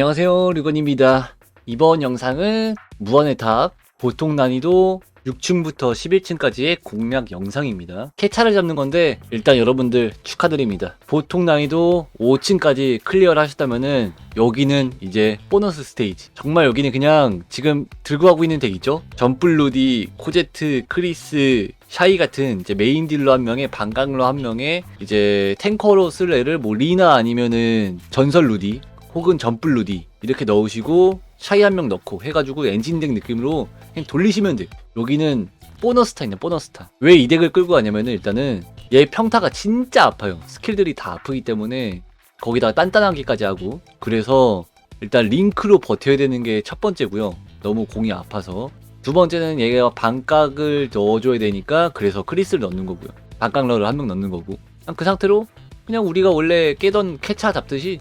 안녕하세요 류건입니다. 이번 영상은 무한의 탑 보통 난이도 6층부터 11층까지의 공략 영상입니다. 캐차를 잡는 건데 일단 여러분들 축하드립니다. 보통 난이도 5층까지 클리어를 하셨다면은 여기는 이제 보너스 스테이지. 정말 여기는 그냥 지금 들고 가고 있는 덱 있죠? 점플루디, 코제트, 크리스 샤이 같은 이제 메인 딜러 한 명에 반강러 한 명에 이제 탱커로 쓸 애를 뭐 리나 아니면은 전설 루디 혹은 점플 루디 이렇게 넣으시고 샤이 한 명 넣고 해가지고 엔진덱 느낌으로 그냥 돌리시면 돼요. 여기는 보너스타 있네 보너스타. 왜 이 덱을 끌고 가냐면은 일단은 얘 평타가 진짜 아파요. 스킬들이 다 아프기 때문에 거기다가 단단하기까지 하고 그래서 일단 링크로 버텨야 되는 게 첫 번째고요. 너무 공이 아파서 두 번째는 얘가 반각을 넣어줘야 되니까 그래서 크리스를 넣는 거고요. 반각러를 한 명 넣는 거고 그 상태로 그냥 우리가 원래 깨던 캐차 잡듯이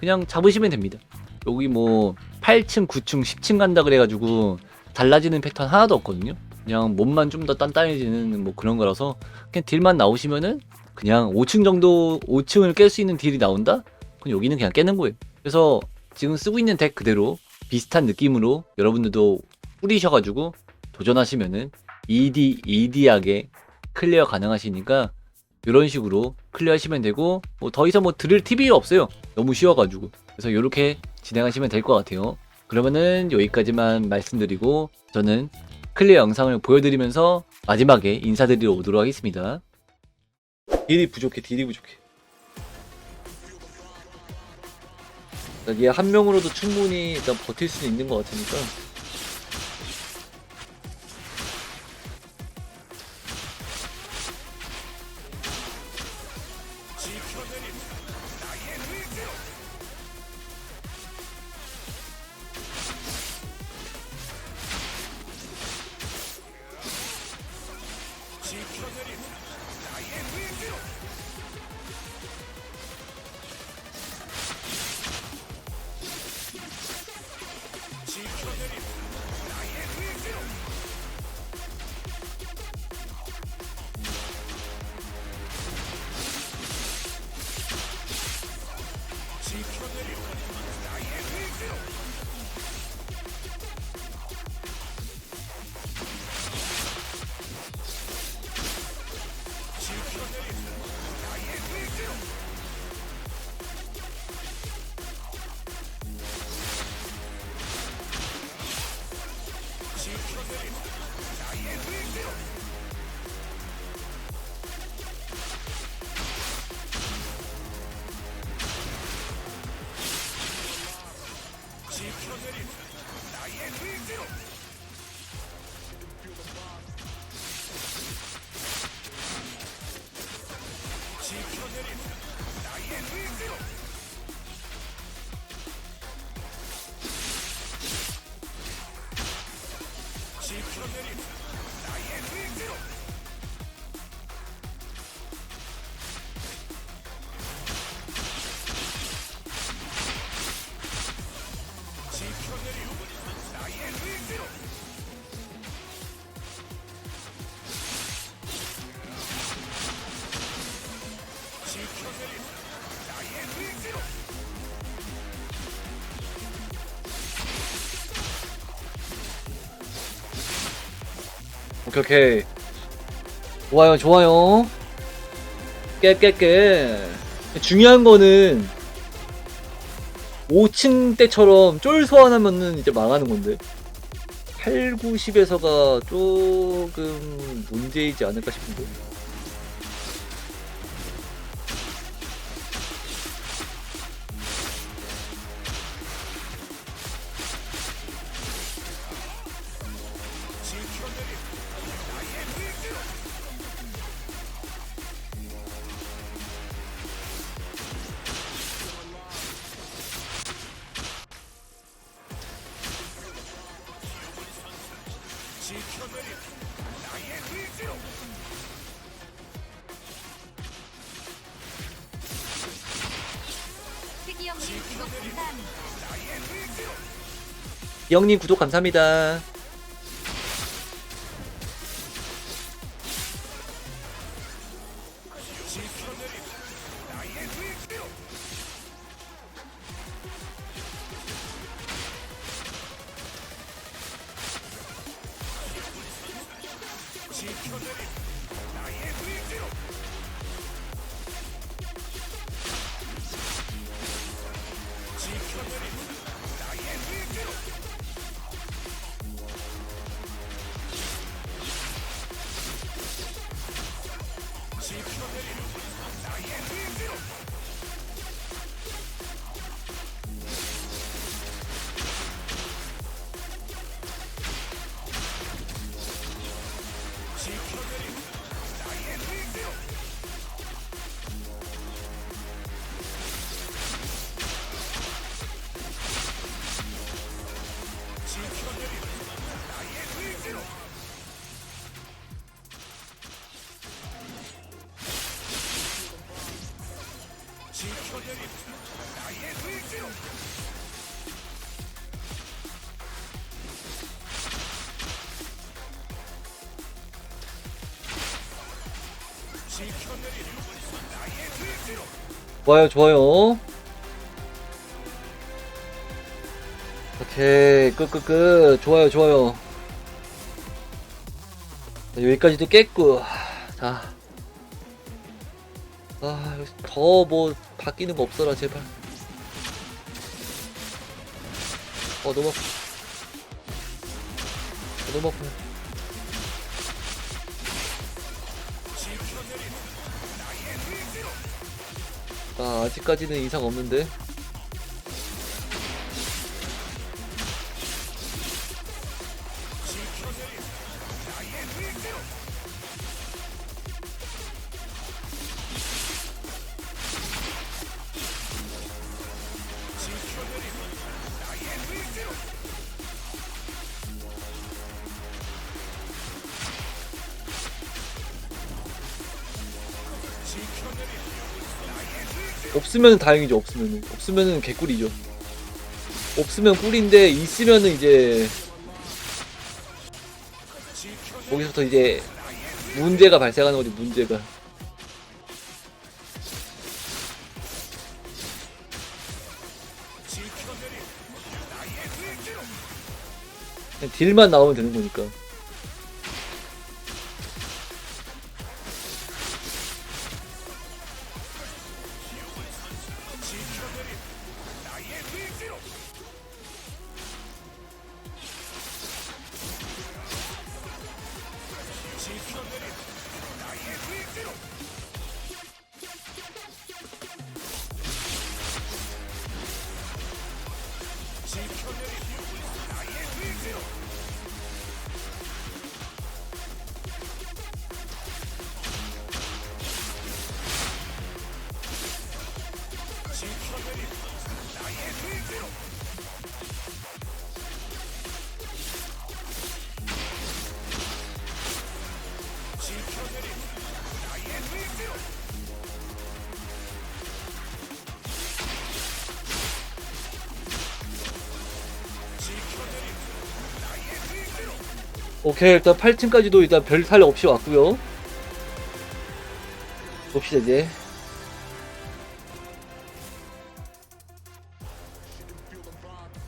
그냥 잡으시면 됩니다. 여기 뭐 8층, 9층, 10층 간다 그래가지고 달라지는 패턴 하나도 없거든요. 그냥 몸만 좀 더 단단해지는 뭐 그런 거라서 그냥 딜만 나오시면은 그냥 5층 정도 5층을 깰 수 있는 딜이 나온다? 그럼 여기는 그냥 깨는 거예요. 그래서 지금 쓰고 있는 덱 그대로 비슷한 느낌으로 여러분들도 뿌리셔가지고 도전하시면은 ED, ED하게 클리어 가능하시니까 이런 식으로 클리어하시면 되고 뭐 더 이상 뭐 들을 팁이 없어요. 너무 쉬워가지고 그래서 이렇게 진행하시면 될 것 같아요. 그러면은 여기까지만 말씀드리고 저는 클리어 영상을 보여드리면서 마지막에 인사드리러 오도록 하겠습니다. 딜이 부족해, 딜이 부족해. 여기 한 명으로도 충분히 일단 버틸 수 있는 것 같으니까. 지켜내리는 나의 의지로 오케이 오케이 좋아요 좋아요. 깨깨깨. 중요한 거는 5층 때처럼 쫄 소환하면은 이제 망하는 건데. 8, 9, 10에서가 조금 문제이지 않을까 싶은데 영님 구독 감사합니다 좋아요, 좋아요. 오케이, 끝끝끝. 좋아요, 좋아요. 자, 여기까지도 깼고. 자. 아, 더 뭐 바뀌는 거 없어라, 제발. 어, 아파. 어, 아파. 아, 아직까지는 이상 없는데. 없으면 다행이죠. 없으면은 없으면은 개꿀이죠. 없으면 꿀인데 있으면은 이제 거기서부터 이제 문제가 발생하는 거지 문제가. 딜만 나오면 되는 거니까. 오케이 일단 8층까지도 일단 별 탈 없이 왔고요. 봅시다 이제.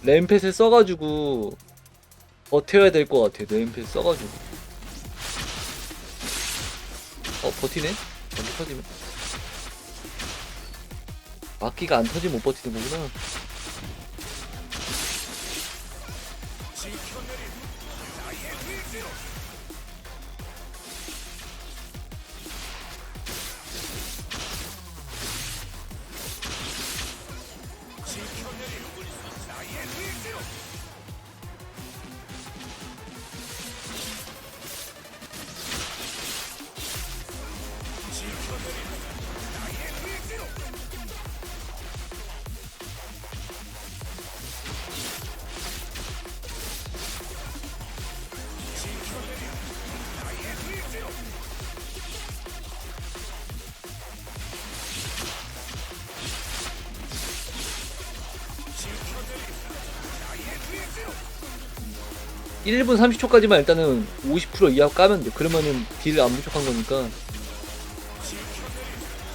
램펫을 써가지고 버텨야 될 것 같아 램펫 써가지고. 어 버티네? 전기 터지면? 막기가 안 터지면 못 버티는 거구나 일 1분 30초까지만 일단은 50% 이하 까면 돼. 그러면은 딜 안 부족한 거니까.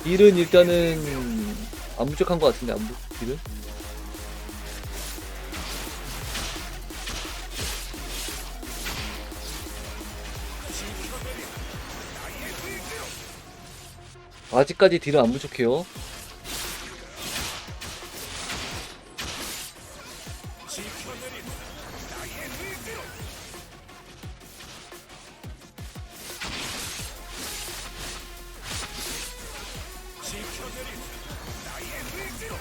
딜은 일단은 안 부족한 것 같은데, 안 부, 딜은? 아직까지 딜은 안 부족해요. 켜내리 나의 의지로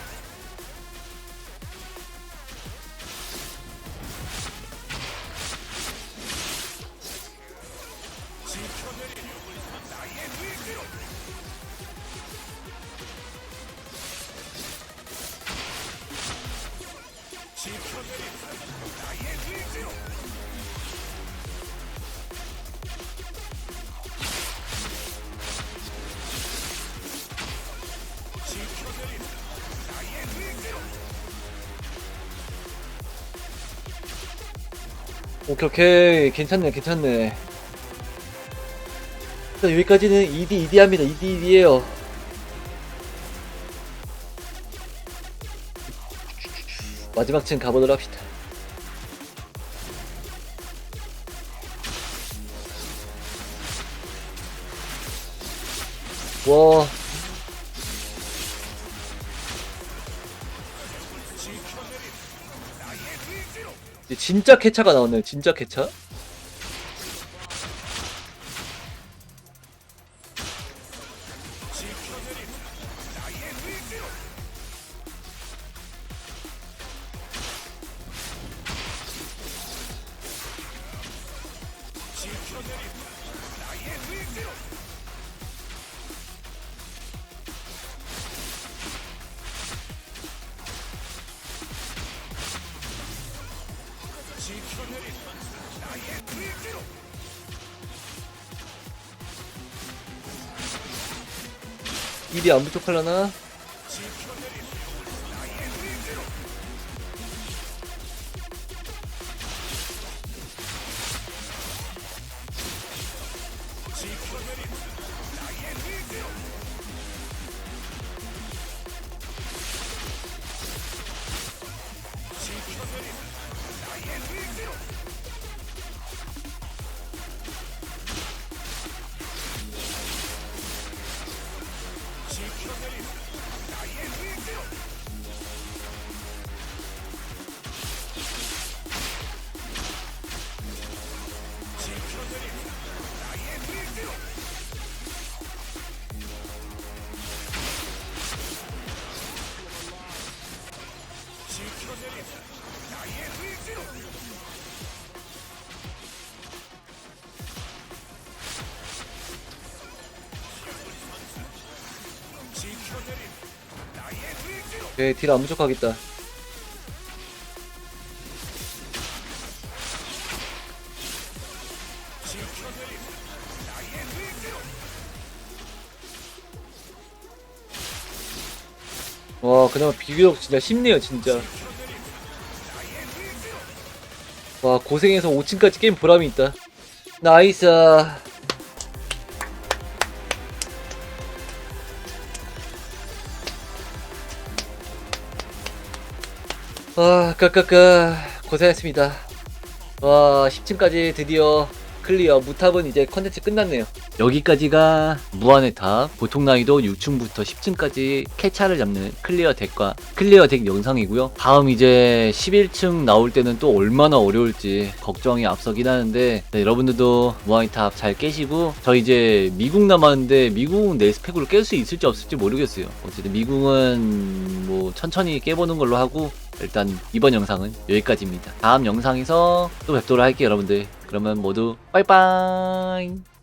오케이 오케이. 괜찮네 괜찮네. 자 여기까지는 2D 2D 합니다. 2D 2D에요. 마지막 층 가보도록 합시다. 와 진짜 캐차가 나오네요. 진짜 캐차 일이 안 부족하려나? 오케이 딜안 부족하겠다. 와 그나마 비교적 진짜 쉽네요 진짜. 와 고생해서 5층까지 게임 보람이 있다. 나이스 아, 까까까 고생했습니다. 와, 10층까지 드디어 클리어. 무탑은 이제 컨텐츠 끝났네요. 여기까지가 무한의 탑, 보통 난이도 6층부터 10층까지 캐차를 잡는 클리어 덱과 클리어 덱 영상이고요. 다음 이제 11층 나올 때는 또 얼마나 어려울지 걱정이 앞서긴 하는데 네, 여러분들도 무한의 탑 잘 깨시고 저 이제 미국 남았는데 미국은 내 스펙으로 깰 수 있을지 없을지 모르겠어요. 어쨌든 미국은 뭐 천천히 깨보는 걸로 하고 일단 이번 영상은 여기까지입니다. 다음 영상에서 또 뵙도록 할게요, 여러분들. 그러면 모두 빠이빠이.